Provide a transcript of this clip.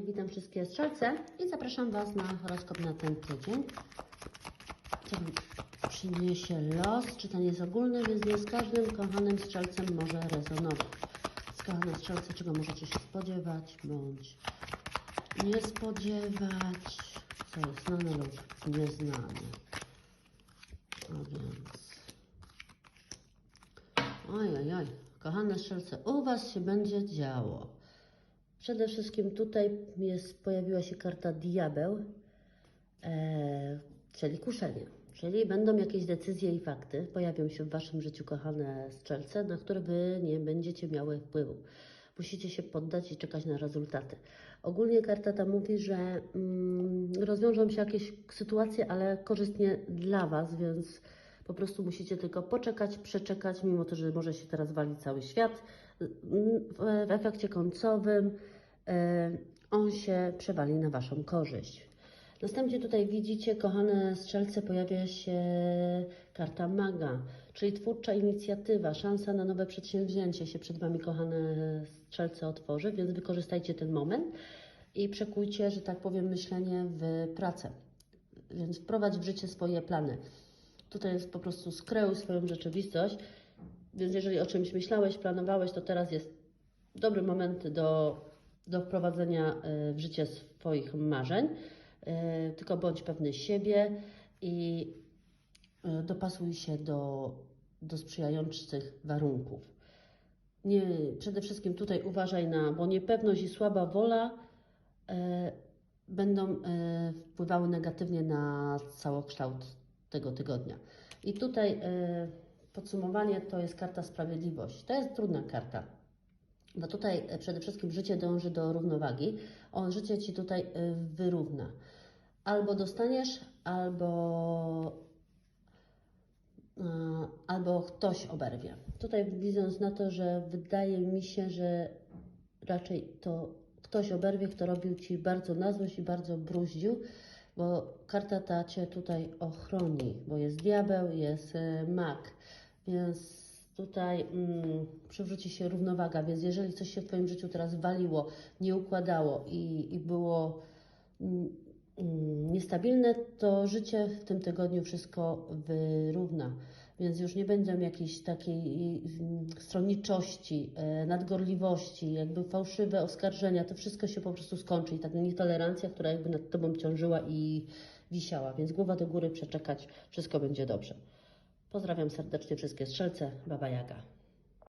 Witam wszystkie strzelce i zapraszam Was na horoskop na ten tydzień. Co przyniesie los? Czytanie jest ogólne, więc nie z każdym kochanym strzelcem może rezonować. Z kochane strzelce, czego możecie się spodziewać, bądź nie spodziewać, co jest znane lub nieznane. A więc... Oj, oj, oj, kochane strzelce, u Was się będzie działo. Przede wszystkim tutaj jest, pojawiła się karta diabeł, e, czyli kuszenie. Czyli będą jakieś decyzje i fakty, pojawią się w Waszym życiu, kochane strzelce, na które Wy nie będziecie miały wpływu. Musicie się poddać i czekać na rezultaty. Ogólnie karta ta mówi, że mm, rozwiążą się jakieś sytuacje, ale korzystnie dla Was, więc po prostu musicie tylko poczekać, przeczekać, mimo to, że może się teraz walić cały świat. W, efekcie końcowym on się przewali na Waszą korzyść. Następnie tutaj widzicie, kochane strzelce, pojawia się karta maga, czyli twórcza inicjatywa, szansa na nowe przedsięwzięcie się przed Wami, kochane strzelce, otworzy, więc wykorzystajcie ten moment i przekujcie, że tak powiem, myślenie w pracę, więc wprowadź w życie swoje plany. Tutaj jest po prostu skreuj swoją rzeczywistość, więc jeżeli o czymś myślałeś, planowałeś, to teraz jest dobry moment do, do wprowadzenia y, w życie swoich marzeń. Y, Tylko bądź pewny siebie i y, dopasuj się do, do sprzyjających warunków. Nie, przede wszystkim tutaj uważaj na, bo niepewność i słaba wola będą wpływały negatywnie na całokształt tego tygodnia. I tutaj podsumowanie to jest karta sprawiedliwość. To jest trudna karta. Bo tutaj e, przede wszystkim życie dąży do równowagi. On życie ci tutaj e, wyrówna. Albo dostaniesz, albo e, albo ktoś oberwie. Tutaj widząc na to, że wydaje mi się, że raczej to ktoś oberwie, kto robił Ci bardzo na złość i bardzo bruździł, bo karta ta Cię tutaj ochroni, bo jest diabeł, jest mak, więc tutaj mm, przywróci się równowaga, więc jeżeli coś się w Twoim życiu teraz waliło, nie układało i, i było mm, mm, niestabilne, to życie w tym tygodniu wszystko wyrówna. Więc już nie będą jakiejś takiej mm, stronniczości, e, nadgorliwości, jakby fałszywe oskarżenia. To wszystko się po prostu skończy i taka nietolerancja, która jakby nad Tobą ciążyła i wisiała. Więc głowa do góry przeczekać, wszystko będzie dobrze. Pozdrawiam serdecznie wszystkie strzelce, Baba Jaga.